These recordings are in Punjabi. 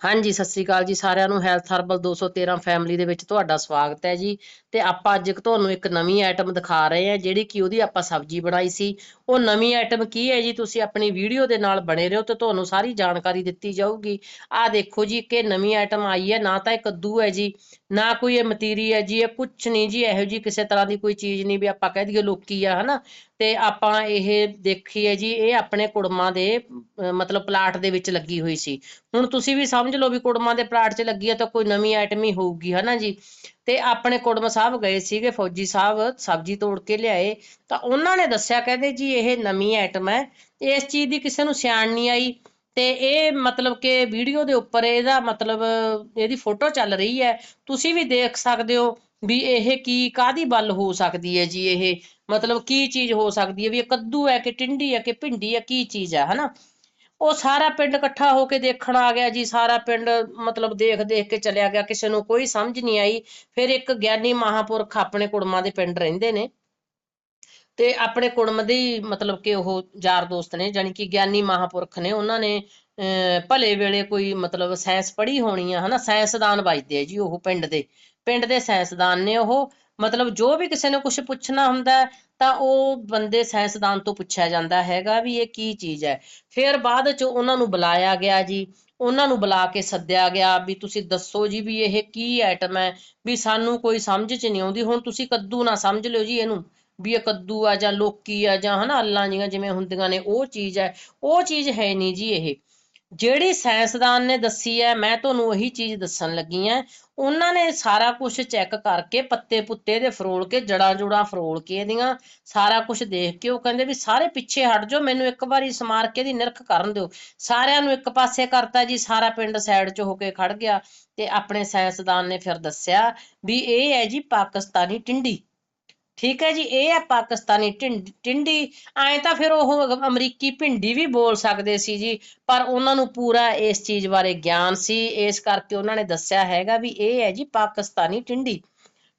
ਹਾਂਜੀ, ਸਤਿ ਸ੍ਰੀ ਅਕਾਲ ਜੀ ਸਾਰਿਆਂ ਨੂੰ। ਹੈਲਥ ਹਰਬਲ 213 ਫੈਮਿਲੀ ਦੇ ਵਿੱਚ ਤੁਹਾਡਾ ਸਵਾਗਤ ਹੈ ਜੀ। ਤੇ ਆਪਾਂ ਅੱਜ ਤੁਹਾਨੂੰ ਇੱਕ ਨਵੀਂ ਆਈਟਮ ਦਿਖਾ ਰਹੇ ਹਾਂ, ਜਿਹੜੀ ਕਿ ਉਹਦੀ ਆਪਾਂ ਸਬਜ਼ੀ ਬਣਾਈ ਸੀ। ਉਹ ਨਵੀਂ ਆਈਟਮ ਕੀ ਹੈ ਜੀ? ਤੁਸੀਂ ਆਪਣੀ ਵੀਡੀਓ ਦੇ ਨਾਲ ਬਣੇ ਰਹੋ ਤੇ ਤੁਹਾਨੂੰ ਸਾਰੀ ਜਾਣਕਾਰੀ ਦਿੱਤੀ ਜਾਊਗੀ। ਆਹ ਦੇਖੋ ਜੀ ਕਿ ਨਵੀਂ ਆਈਟਮ ਆਈ ਹੈ, ਨਾ ਤਾਂ ਇਹ ਕੱਦੂ ਹੈ ਜੀ, ਨਾ ਕੋਈ ਇਹ ਮਤੀਰੀ ਹੈ ਜੀ, ਇਹ ਕੁਛ ਨਹੀਂ ਜੀ, ਇਹੋ ਜੀ ਕਿਸੇ ਤਰ੍ਹਾਂ ਦੀ ਕੋਈ ਚੀਜ਼ ਨਹੀਂ ਵੀ ਆਪਾਂ ਕਹਿ ਦਈਏ ਲੋਕੀ ਆ, ਹਨਾ। ਤੇ ਆਪਾਂ ਇਹ ਦੇਖੀ ਹੈ ਜੀ, ਇਹ ਆਪਣੇ ਕੁੜਮਾਂ ਦੇ ਮਤਲਬ ਪਲਾਟ ਦੇ ਵਿੱਚ ਲੱਗੀ ਹੋਈ ਸੀ। ਹੁਣ ਤੁਸੀਂ ਵੀ ਸਮਝ ਲਓ ਵੀ ਕੁੜਮਾਂ ਦੇ ਪਲਾਟ 'ਚ ਲੱਗੀ ਹੈ ਤਾਂ ਕੋਈ ਨਵੀਂ ਆਈਟਮ ਹੀ ਹੋਊਗੀ, ਹਨਾ ਜੀ? ਤੇ ਆਪਣੇ ਕੁੜਮ ਸਾਹਿਬ ਗਏ ਸੀਗੇ, ਫੌਜੀ ਸਾਹਿਬ ਸਬਜ਼ੀ ਤੋੜ ਕੇ ਲਿਆਏ। ਤਾਂ ਉਹਨਾਂ ਨੇ ਦੱਸਿਆ, ਕਹਿੰਦੇ ਜੀ ਇਹ ਨਵੀਂ ਆਈਟਮ ਹੈ, ਇਸ ਚੀਜ਼ ਦੀ ਕਿਸੇ ਨੂੰ ਸਿਆਣ ਨਹੀਂ ਆਈ। ਤੇ ਇਹ ਮਤਲਬ ਕਿ ਵੀਡੀਓ ਦੇ ਉੱਪਰ ਇਹਦਾ ਮਤਲਬ, ਇਹਦੀ ਫੋਟੋ ਚੱਲ ਰਹੀ ਹੈ। ਤੁਸੀਂ ਵੀ ਦੇਖ ਸਕਦੇ ਹੋ। ਵੀ ਇਹ ਕੀ ਕਾਦੀ ਬੱਲ ਹੋ ਸਕਦੀ ਹੈ ਜੀ ਇਹ? ਮਤਲਬ ਕੀ ਚੀਜ਼ ਹੋ ਸਕਦੀ ਹੈ ਵੀ ਇਹ ਕੱਦੂ ਹੈ ਕਿ ਟਿੰਡੀ ਹੈ ਕਿ ਭਿੰਡੀ ਹੈ ਕੀ ਚੀਜ਼ ਹੈ ਹਨਾ? ਉਹ ਸਾਰਾ ਪਿੰਡ ਇਕੱਠਾ ਹੋ ਕੇ ਦੇਖਣ ਆ ਗਿਆ ਜੀ ਸਾਰਾ ਪਿੰਡ ਮਤਲਬ ਦੇਖ ਦੇਖ ਕੇ ਚਲਿਆ ਗਿਆ ਕਿਸੇ ਨੂੰ ਕੋਈ ਸਮਝ ਨਹੀਂ ਆਈ। ਫਿਰ ਇੱਕ ਗਿਆਨੀ ਮਹਾਪੁਰਖ ਆਪਣੇ ਕੁੜਮਾਂ ਦੇ ਪਿੰਡ ਰਹਿੰਦੇ ਨੇ ਤੇ ਆਪਣੇ ਕੁੜਮ ਦੇ ਮਤਲਬ ਕਿ ਉਹ ਯਾਰ ਦੋਸਤ ਨੇ ਜਾਣੀ ਕਿ ਗਿਆਨੀ ਮਹਾਪੁਰਖ ਨੇ ਉਹਨਾਂ ਨੇ ਅਹ, ਭਲੇ ਵੇਲੇ ਕੋਈ ਮਤਲਬ ਸਾਇੰਸ ਪੜ੍ਹੀ ਹੋਣੀ ਆ ਹਨਾ? ਸਾਇੰਸਦਾਨ ਵੱਜਦੇ ਆ ਜੀ ਉਹ ਪਿੰਡ ਦੇ। ਪਿੰਡ ਦੇ ਸਾਇੰਸਦਾਨ ਨੇ ਉਹ, ਮਤਲਬ ਜੋ ਵੀ ਕਿਸੇ ਨੇ ਕੁਝ ਪੁੱਛਣਾ ਹੁੰਦਾ ਤਾਂ ਉਹ ਬੰਦੇ ਸਾਇੰਸਦਾਨ ਤੋਂ ਪੁੱਛਿਆ ਜਾਂਦਾ ਹੈਗਾ ਵੀ ਇਹ ਕੀ ਚੀਜ਼ ਹੈ। ਫਿਰ ਬਾਅਦ ਚ ਉਹਨਾਂ ਨੂੰ ਬੁਲਾਇਆ ਗਿਆ ਜੀ, ਉਹਨਾਂ ਨੂੰ ਬੁਲਾ ਕੇ ਸੱਦਿਆ ਗਿਆ ਵੀ ਤੁਸੀਂ ਦੱਸੋ ਜੀ ਵੀ ਇਹ ਕੀ ਆਈਟਮ ਹੈ, ਵੀ ਸਾਨੂੰ ਕੋਈ ਸਮਝ ਚ ਨਹੀਂ ਆਉਂਦੀ, ਹੁਣ ਤੁਸੀਂ ਕੱਦੂ ਨਾ ਸਮਝ ਲਿਓ ਜੀ ਇਹਨੂੰ, ਵੀ ਇਹ ਕੱਦੂ ਆ ਜਾਂ ਲੋਕੀ ਆ ਜਾਂ ਹਨਾ ਅੱਲਾਂ ਜੀਆਂ ਜਿਵੇਂ ਹੁੰਦੀਆਂ ਨੇ, ਉਹ ਚੀਜ਼ ਹੈ, ਉਹ ਚੀਜ਼ ਹੈ ਨਹੀਂ ਜੀ ਇਹ। ਜਿਹੜੀ ਸਾਇੰਸਦਾਨ ਨੇ ਦੱਸੀ ਹੈ, ਮੈਂ ਤੁਹਾਨੂੰ ਉਹੀ ਚੀਜ਼ ਦੱਸਣ ਲੱਗੀ ਹਾਂ। ਉਹਨਾਂ ਨੇ ਸਾਰਾ ਕੁਝ ਚੈੱਕ ਕਰਕੇ ਪੱਤੇ ਪੁੱਤੇ ਦੇ ਫਰੋਲ ਕੇ ਜੜਾਂ ਜੁੜਾਂ ਫਰੋਲ ਕੇ ਇਹਦੀਆਂ, ਸਾਰਾ ਕੁਝ ਦੇਖ ਕੇ ਉਹ ਕਹਿੰਦੇ ਵੀ ਸਾਰੇ ਪਿੱਛੇ ਹਟ ਜਾਓ, ਮੈਨੂੰ ਇੱਕ ਵਾਰੀ ਸਮਾਰ ਕੇ ਦੀ ਨਿਰਖ ਕਰਨ ਦਿਓ। ਸਾਰਿਆਂ ਨੂੰ ਇੱਕ ਪਾਸੇ ਕਰਤਾ ਜੀ, ਸਾਰਾ ਪਿੰਡ ਸਾਈਡ 'ਚ ਹੋ ਕੇ ਖੜ ਗਿਆ ਤੇ ਆਪਣੇ ਸਾਇੰਸਦਾਨ ਨੇ ਫਿਰ ਦੱਸਿਆ ਵੀ ਇਹ ਹੈ ਜੀ ਪਾਕਿਸਤਾਨੀ ਟਿੰਡੀ। ਠੀਕ ਹੈ ਜੀ, ਇਹ ਹੈ ਪਾਕਿਸਤਾਨੀ ਟਿੰਡ- ਟਿੰਡੀ। ਐਂ ਤਾਂ ਫਿਰ ਉਹ ਅਮਰੀਕੀ ਭਿੰਡੀ ਵੀ ਬੋਲ ਸਕਦੇ ਸੀ ਜੀ, ਪਰ ਉਹਨਾਂ ਨੂੰ ਪੂਰਾ ਇਸ ਚੀਜ਼ ਬਾਰੇ ਗਿਆਨ ਸੀ। ਇਸ ਕਰਕੇ ਉਹਨਾਂ ਨੇ ਦੱਸਿਆ ਹੈਗਾ ਵੀ ਇਹ ਹੈ ਜੀ ਪਾਕਿਸਤਾਨੀ ਟਿੰਡੀ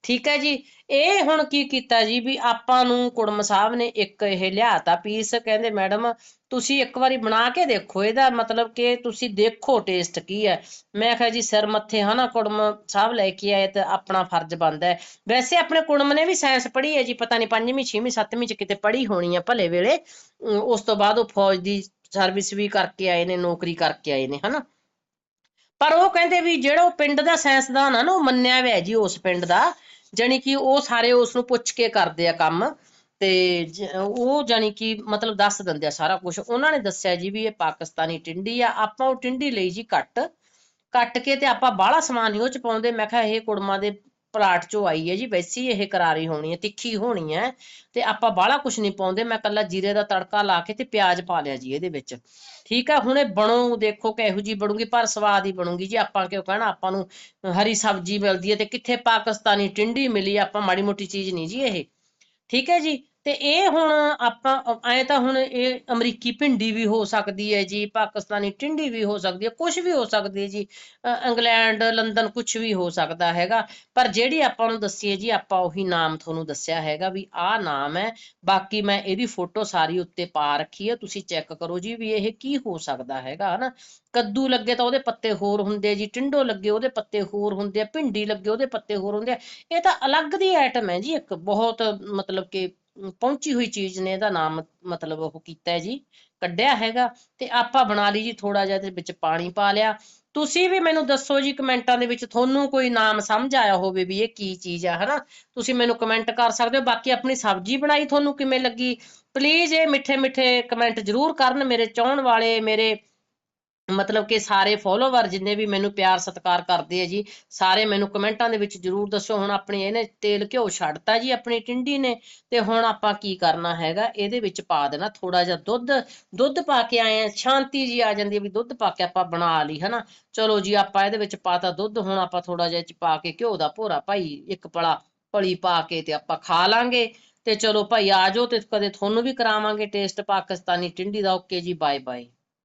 ਠੀਕ ਹੈ ਜੀ। ਇਹ ਹੁਣ ਕੀ ਕੀਤਾ ਜੀ ਵੀ ਆਪਾਂ ਨੂੰ ਕੁੜਮ ਸਾਹਿਬ ਨੇ ਇੱਕ ਇਹ ਲਿਆਤਾ ਪੀਸ ਕਹਿੰਦੇ, ਮੈਡਮ, ਤੁਸੀਂ ਇੱਕ ਵਾਰੀ ਬਣਾ ਕੇ ਦੇਖੋ, ਇਹਦਾ ਮਤਲਬ ਕਿ ਤੁਸੀਂ ਦੇਖੋ ਟੇਸਟ ਕੀ ਹੈ। ਮੈਂ ਕਿਹਾ ਜੀ, ਸਿਰ ਮੱਥੇ ਹਨਾ, ਕੁੜਮ ਸਾਹਿਬ ਲੈ ਕੇ ਆਏ ਤਾਂ ਆਪਣਾ ਫਰਜ਼ ਬਣਦਾ ਹੈ। ਵੈਸੇ ਆਪਣੇ ਕੁੜਮ ਨੇ ਵੀ ਸਾਇੰਸ ਪੜ੍ਹੀ ਹੈ ਜੀ, ਪਤਾ ਨਹੀਂ ਪੰਜਵੀਂ, ਛੇਵੀਂ, ਸੱਤਵੀਂ ਚ ਕਿਤੇ ਪੜ੍ਹੀ ਹੋਣੀ ਹੈ ਭਲੇ ਵੇਲੇ। ਅਮ ਉਸ ਤੋਂ ਬਾਅਦ ਉਹ ਫੌਜ ਦੀ ਸਰਵਿਸ ਵੀ ਕਰਕੇ ਆਏ ਨੇ, ਨੌਕਰੀ ਕਰਕੇ ਆਏ ਨੇ, ਹਨਾ। ਪਰ ਉਹ ਕਹਿੰਦੇ ਵੀ ਜਿਹੜਾ ਉਹ ਪਿੰਡ ਦਾ ਸਾਇੰਸਦਾਨ ਆ ਨਾ ਉਹ ਮੰਨਿਆ ਹੋਇਆ ਜੀ ਉਸ ਪਿੰਡ ਦਾ ਜਾਣੀ ਕਿ ਉਹ ਸਾਰੇ ਉਸ ਨੂੰ ਪੁੱਛ ਕੇ ਕਰਦੇ ਆ ਕੰਮ ਤੇ ਉਹ ਜਾਣੀ ਕਿ ਮਤਲਬ ਦੱਸ ਦਿੰਦੇ ਆ ਸਾਰਾ ਕੁਝ ਉਹਨਾਂ ਨੇ ਦੱਸਿਆ ਜੀ ਵੀ ਇਹ ਪਾਕਿਸਤਾਨੀ ਟਿੰਡੀ ਆ, ਆਪਾਂ ਉਹ ਟਿੰਡੀ ਲਈ ਜੀ ਕੱਟ। ਕੱਟ ਕੇ ਤੇ ਆਪਾਂ ਬਾਹਲਾ ਸਮਾਨ ਨਹੀਂ ਉਹ ਚ ਪਾਉਂਦੇ। ਮੈਂ ਕਿਹਾ ਇਹ ਕੁੜਮਾਂ ਦੇ ਪਲਾਟ ਚੋਂ ਆਈ ਹੈ ਜੀ, ਵੈਸੀ ਇਹ ਕਰਾਰੀ ਹੋਣੀ ਹੈ, ਤਿੱਖੀ ਹੋਣੀ ਹੈ ਤੇ ਆਪਾਂ ਬਾਹਲਾ ਕੁਝ ਨਹੀਂ ਪਾਉਂਦੇ, ਮੈਂ ਕੱਲਾ ਜੀਰੇ ਦਾ ਤੜਕਾ ਲਾ ਕੇ ਤੇ ਪਿਆਜ਼ ਪਾ ਲਿਆ ਜੀ ਇਹਦੇ ਵਿੱਚ। ਠੀਕ ਹੈ ਹੁਣ ਇਹ ਬਣੂ, ਦੇਖੋ ਕਿਹੋ ਜੀ ਬਣੂਗੀ, ਪਰ ਸਵਾਦ ਹੀ ਬਣੂਗੀ ਜੀ, ਆਪਾਂ ਕਿਉਂ ਕਹਿਣਾ, ਆਪਾਂ ਨੂੰ ਹਰੀ ਸਬਜ਼ੀ ਮਿਲਦੀ ਹੈ ਤੇ ਕਿੱਥੇ ਪਾਕਿਸਤਾਨੀ ਟਿੰਡੀ ਮਿਲੀ ਆਪਾਂ ਮਾੜੀ ਮੋਟੀ ਚੀਜ਼ ਨਹੀਂ ਜੀ ਇਹ। ਠੀਕ ਹੈ ਜੀ ਤੇ ਇਹ ਹੁਣ ਆਪਾਂ, ਐ ਤਾਂ ਹੁਣ ਇਹ ਅਮਰੀਕੀ ਭਿੰਡੀ ਵੀ ਹੋ ਸਕਦੀ ਹੈ ਜੀ, ਪਾਕਿਸਤਾਨੀ ਟਿੰਡੀ ਵੀ ਹੋ ਸਕਦੀ ਹੈ ਕੁਝ ਵੀ ਹੋ ਸਕਦੀ ਹੈ ਜੀ ਇੰਗਲੈਂਡ, ਲੰਡਨ ਕੁਝ ਵੀ ਹੋ ਸਕਦਾ ਹੈਗਾ, ਪਰ ਜਿਹੜੀ ਆਪਾਂ ਨੂੰ ਦੱਸੀ ਹੈ ਜੀ, ਆਪਾਂ ਉਹੀ ਨਾਮ ਤੁਹਾਨੂੰ ਦੱਸਿਆ ਹੈਗਾ ਵੀ ਆਹ ਨਾਮ ਹੈ, ਬਾਕੀ ਮੈਂ ਇਹਦੀ ਫੋਟੋ ਸਾਰੀ ਉੱਤੇ ਪਾ ਰੱਖੀ ਹੈ, ਤੁਸੀਂ ਚੈੱਕ ਕਰੋ ਜੀ ਵੀ ਇਹ ਕੀ ਹੋ ਸਕਦਾ ਹੈਗਾ, ਹਨਾ? ਕੱਦੂ ਲੱਗੇ ਤਾਂ ਉਹਦੇ ਪੱਤੇ ਹੋਰ ਹੁੰਦੇ ਜੀ, ਟਿੰਡੋ ਲੱਗੇ ਉਹਦੇ ਪੱਤੇ ਹੋਰ ਹੁੰਦੇ ਆ, ਭਿੰਡੀ ਲੱਗੇ ਉਹਦੇ ਪੱਤੇ ਹੋਰ ਹੁੰਦੇ ਆ, ਇਹ ਤਾਂ ਅਲੱਗ ਦੀ ਆਈਟਮ ਹੈ ਜੀ ਇੱਕ, ਬਹੁਤ ਮਤਲਬ ਕਿ ਪਹੁੰਚੀ ਹੋਈ ਚੀਜ਼ ਨੇ ਇਹਦਾ ਨਾਮ ਮਤਲਬ ਉਹ ਕੀਤਾ ਹੈ ਜੀ, ਕੱਢਿਆ ਹੈਗਾ ਤੇ ਆਪਾਂ ਬਣਾ ਲਈ ਜੀ ਥੋੜਾ ਜਿਹਾ ਇਹਦੇ ਵਿੱਚ ਪਾਣੀ ਪਾ ਲਿਆ। ਤੁਸੀਂ ਵੀ ਮੈਨੂੰ ਦੱਸੋ ਜੀ ਕਮੈਂਟਾਂ ਦੇ ਵਿੱਚ ਤੁਹਾਨੂੰ ਕੋਈ ਨਾਮ ਸਮਝ ਆਇਆ ਹੋਵੇ ਵੀ ਇਹ ਕੀ ਚੀਜ਼ ਆ, ਹਨਾ? ਤੁਸੀਂ ਮੈਨੂੰ ਕਮੈਂਟ ਕਰ ਸਕਦੇ ਹੋ। ਬਾਕੀ ਆਪਣੀ ਸਬਜ਼ੀ ਬਣਾਈ ਤੁਹਾਨੂੰ ਕਿਵੇਂ ਲੱਗੀ? ਪਲੀਜ਼ ਇਹ ਮਿੱਠੇ ਮਿੱਠੇ ਕਮੈਂਟ ਜ਼ਰੂਰ ਕਰਨ ਮੇਰੇ ਚਾਹਣ ਵਾਲੇ, ਮੇਰੇ ਮਤਲਬ ਕਿ ਸਾਰੇ ਫੋਲੋਵਰ ਜਿੰਨੇ ਵੀ ਮੈਨੂੰ ਪਿਆਰ ਸਤਿਕਾਰ ਕਰਦੇ ਆ ਜੀ, ਸਾਰੇ ਮੈਨੂੰ ਕਮੈਂਟਾਂ ਦੇ ਵਿੱਚ ਜਰੂਰ ਦੱਸੋ, ਹੁਣ ਆਪਣੇ ਇਹਨੇ ਤੇਲ ਘਿਓ ਛੱਡਤਾ ਜੀ, ਆਪਣੀ ਟਿੰਡੀ ਨੇ, ਤੇ ਹੁਣ ਆਪਾਂ ਕੀ ਕਰਨਾ ਹੈਗਾ, ਇਹਦੇ ਵਿੱਚ ਪਾ ਦੇਣਾ ਥੋੜਾ ਜਿਹਾ ਦੁੱਧ ਦੁੱਧ ਪਾ ਕੇ ਆਏ ਆ, ਸ਼ਾਂਤੀ ਜੀ ਆ ਜਾਂਦੀ ਹੈ ਵੀ ਦੁੱਧ ਪਾ ਕੇ ਆਪਾਂ ਬਣਾ ਲਈ, ਹਨਾ? ਚਲੋ ਜੀ, ਆਪਾਂ ਇਹਦੇ ਵਿੱਚ ਪਾਤਾ ਦੁੱਧ, ਹੁਣ ਆਪਾਂ ਥੋੜਾ ਜਿਹਾ ਚ ਪਾ ਕੇ ਘਿਓ ਦਾ ਭੋਰਾ ਭਾਈ, ਇੱਕ ਪਲਾ ਪਲੀ ਪਾ ਕੇ ਤੇ ਆਪਾਂ ਖਾ ਲਾਂਗੇ। ਤੇ ਚਲੋ ਭਾਈ ਆ ਜਾਓ ਤੇ ਕਦੇ ਤੁਹਾਨੂੰ ਵੀ ਕਰਾਵਾਂਗੇ ਟੇਸਟ ਪਾਕਿਸਤਾਨੀ ਟਿੰਡੀ ਦਾ, ਓਕੇ ਜੀ ਬਾਏ ਬਾਏ